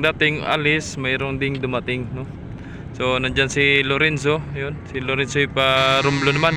Dating alis, mayroong ding dumating, no? So, nandyan si Lorenzo, yun. Si Lorenzo yung pa Rumblo naman.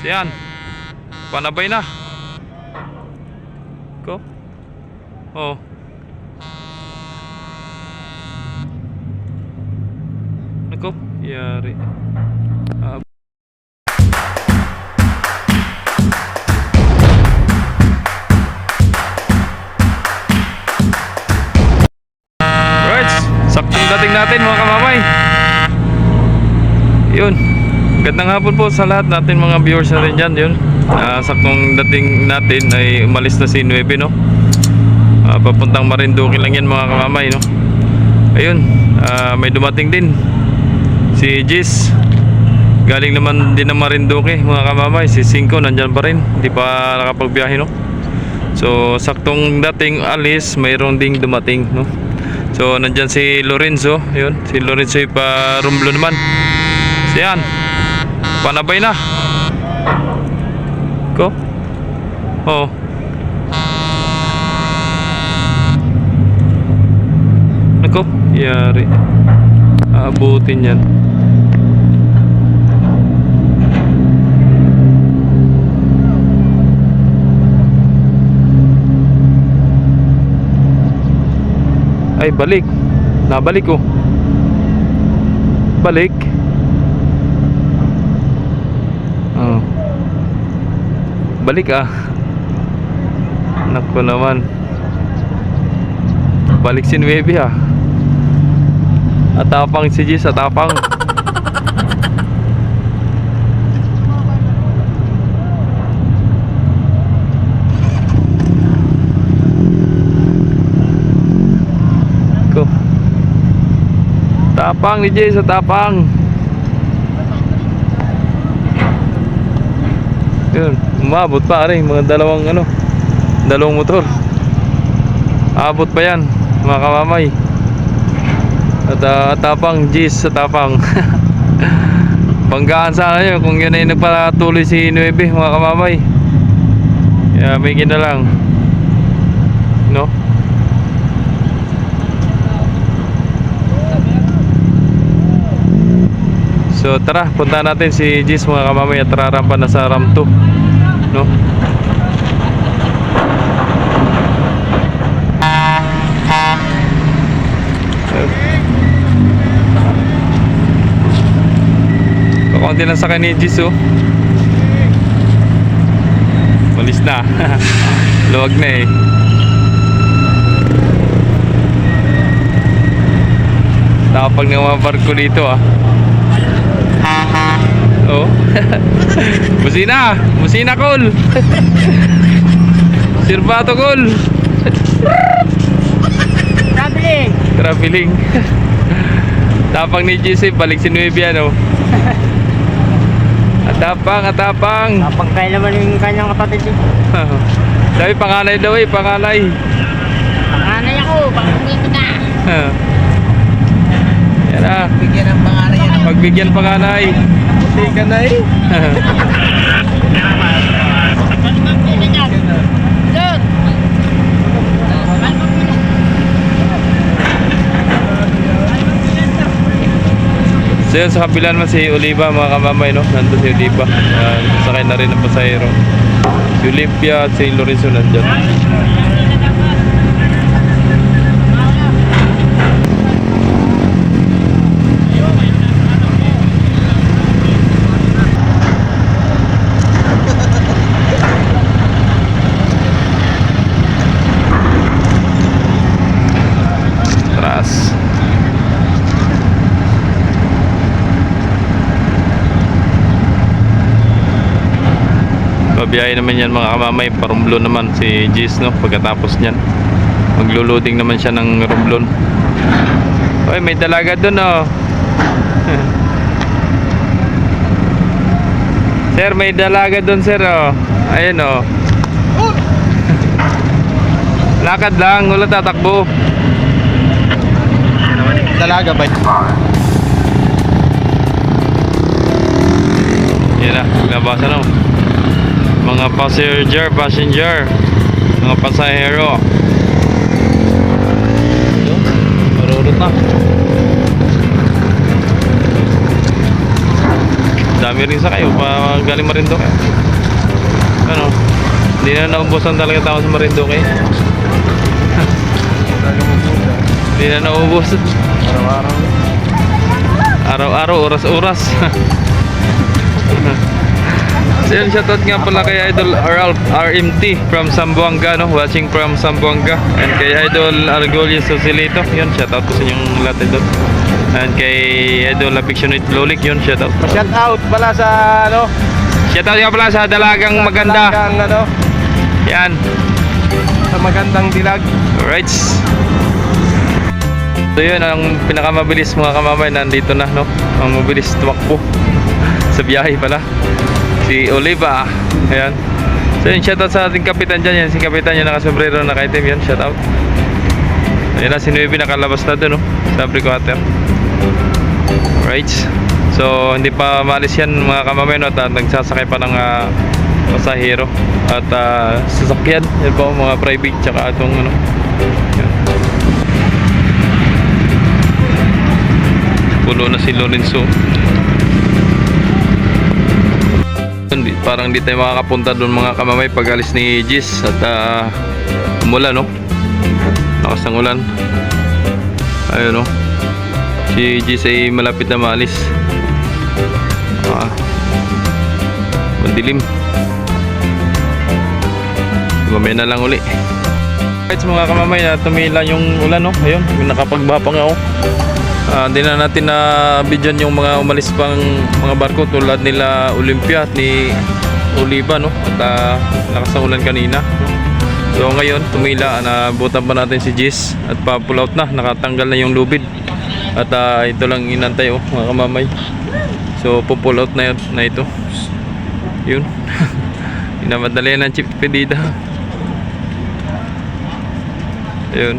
Siyan. Panabay na. Ko? Oh. Nako, yari. Ah, dating natin mga kamamay. Yun. Gandang hapon po sa lahat natin mga viewers natin dyan. Yun. Ah, saktong dating natin ay umalis na si 9 no. Ah, papuntang Marinduque lang yan mga kamamay no. Ayun, ah, may dumating din si Jis. Galing naman din ng Marinduque mga kamamay. Si Cinco nandyan pa rin. Hindi pa nakapagbiyahe no. So, saktong dating alis, mayroong ding dumating, no? So, nandyan si Lorenzo, yun. Si Lorenzo pa Rumblo naman. Siyan. Panabay na. Ko? Oo. Nako, yari. Aabutin yan. Ay, balik. Nabalik ko. Balik. Oh. Balik ah. Nako naman. Balik si Nuebe ah. Atapang si Jis, atapang. Ko. Tapang ni Jay sa tapang. Yun, umabot pa rin mga dalawang ano, dalawang motor. Abot pa yan, mga kamamay. At ah, tapang Jis sa tapang. Banggaan sana yun kung yun ay nagpatuloy si 9 mga kamamay. Kaya may lang. No? So tara, punta natin si Jis mga kamamay at rarampa na sa RAM 2 No? Kakunti lang sa kanya ni Jis oh. Malis na. Luwag na eh. Tapag ng mga barko dito ah Oh. Musina, musina kol. Sirbato kol. Traveling! Traveling. Tapang ni JC, balik si Nuevian oh. Atapang, atapang. Napagkay naman yung kanyang kapatid eh. Sabi panganay daw eh, panganay. Panganay ako, panganay ko na. Yan na, Bigyan ng panganay yan. pagbigyan panganay. Hindi ka na eh. So yun, sa kabila naman si Oliva mga kamamay no? Nandun si Oliva. Yan, Sakay na rin ang pasahero. Si Olympia at si Lorenzo nandyan Pabiyahe naman yan mga kamamay. Parumblo naman si Jis no? Pagkatapos niyan Maglo-loading naman siya ng rumblon. Oy may dalaga dun oh. Sir may dalaga dun sir oh. Ayun oh. Lakad lang, wala tatakbo. Dalaga ba? Yan na, nabasa na mga passenger passenger. Mga pasahero. Marurot na. Dami rin sa kayo pa galing Marinduque. Ano? Hindi na naubusan talaga tao sa Marinduque. Hindi na naubusan. Araw-araw. Araw-araw oras-oras. Ha. so yun, shoutout nga pala kay Idol Ralph RMT from Sambuanga, no? Watching from Sambuanga. And kay Idol Argolio Sosilito. Yun, shoutout ko sa inyong lahat idol. And kay Idol Affectionate Lolik, yun, shoutout. Shout out pala sa ano? Shoutout nga pala sa dalagang maganda. Talagang ano? Yan. Sa magandang dilag. Alright. So yun, ang pinakamabilis mga kamamay, nandito na, no? Ang mabilis tumakbo sa biyahe pala. Si Oliva. Ayan. So yun, shoutout sa ating kapitan dyan. Yan, si kapitan yung nakasombrero, naka-item yan. Shoutout. Ayan na, si Nuevi nakalabas na doon, no? Sa breakwater. Alright. So, hindi pa maalis yan mga kamamay, no? At nagsasakay pa ng ah, pasahero. At ah, sasakyan. Yan po, mga private, tsaka itong, ano, yan. Pulo na si Lorenzo. Parang di tayo makakapunta doon mga kamamay pag alis ni Gis at ah, umulan no. Lakas ng ulan. Ayun no. Si Gis ay malapit na maalis. Ah. Madilim. Mamaya na lang uli. Kahit mga kamamay na tumila yung ulan no. Ayun, nakapagbapang ako. Ah, di na natin na bidyan yung mga umalis pang mga barko tulad nila Olympia at ni Oliva no? At ah, lakas kanina. So ngayon tumila na butan pa natin si Jis at pa-pull out na. Nakatanggal na yung lubid. At ah, ito lang inantay oh mga kamamay. So pull out na, yun, na ito. Yun. Inamadali ng chip pedida. Yun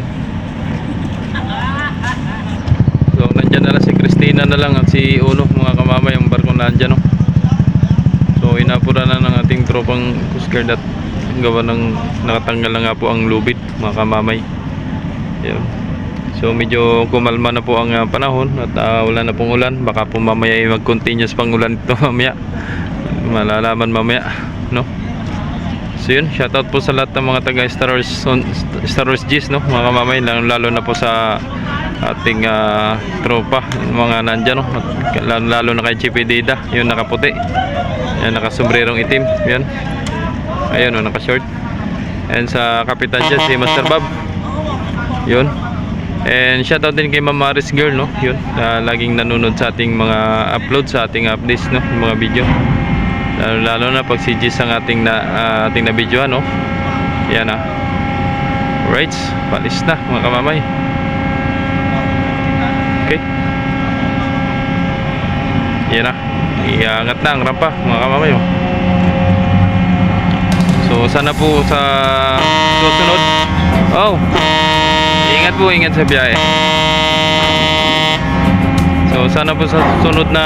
So nandyan na si Christina na lang at si Uno mga kamama yung barko na nandyan no. So inapura na ng ating tropang Coast Guard at gawa ng nakatanggal na nga po ang lubid mga kamamay. Ayun. So medyo kumalma na po ang ah, panahon at ah, wala na pong ulan. Baka po mamaya ay mag-continuous pang ulan ito mamaya. Malalaman mamaya, no? So yun, shoutout po sa lahat ng mga taga Star Wars, Star Wars G's, no? Mga kamamay, lalo na po sa ating ah, tropa, mga nandyan, no? At lalo, lalo na kay Chippy Dida, yung nakaputi. Yan, nakasombrerong itim, yan. Ayun, no, naka-short. And sa kapitan dyan, si Master Bob. Yun. And shoutout din kay Ma'am Maris Girl, no? Yun, na laging nanonood sa ating mga upload, sa ating updates, no? Yung mga video. Lalo, lalo na pag si Gis ang ating na, ah, ating na video, no? Yan ah. Right, palis na mga kamamay. Okay. Yan na. Iangat na ang rampa mga kamamay. So sana po sa susunod. Oh. Ingat po, ingat sa biyahe. So sana po sa susunod na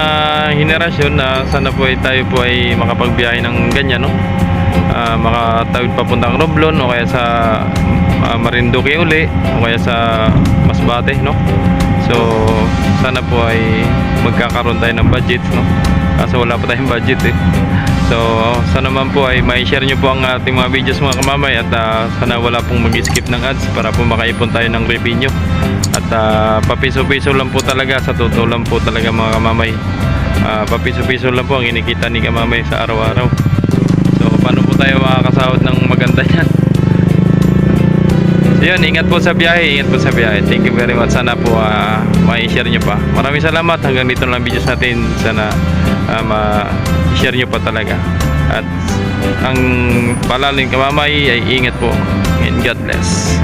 henerasyon na sana po ay tayo po ay makapagbiyahe ng ganyan no. Ah, makatawid papuntang Romblon o kaya sa ah, Marinduque uli o kaya sa Masbate no. So sana po ay magkakaroon tayo ng budget no. Kaso wala pa tayong budget eh. So sana naman po ay mai-share nyo po ang ating mga videos mga kamamay at ah, sana wala pong mag-skip ng ads para po makaipon tayo ng revenue. At ah, papiso-piso lang po talaga sa totoo lang po talaga mga kamamay. Ah, papiso-piso lang po ang inikita ni kamamay sa araw-araw. So paano po tayo makakasahod ng maganda yan? Yun, ingat po sa biyahe, ingat po sa biyahe. Thank you very much. Sana po ah, ma-share nyo pa. Maraming salamat. Hanggang dito lang videos natin. Sana ah, ma-share nyo pa talaga. At ang palaling kamamay ay ingat po. And God bless.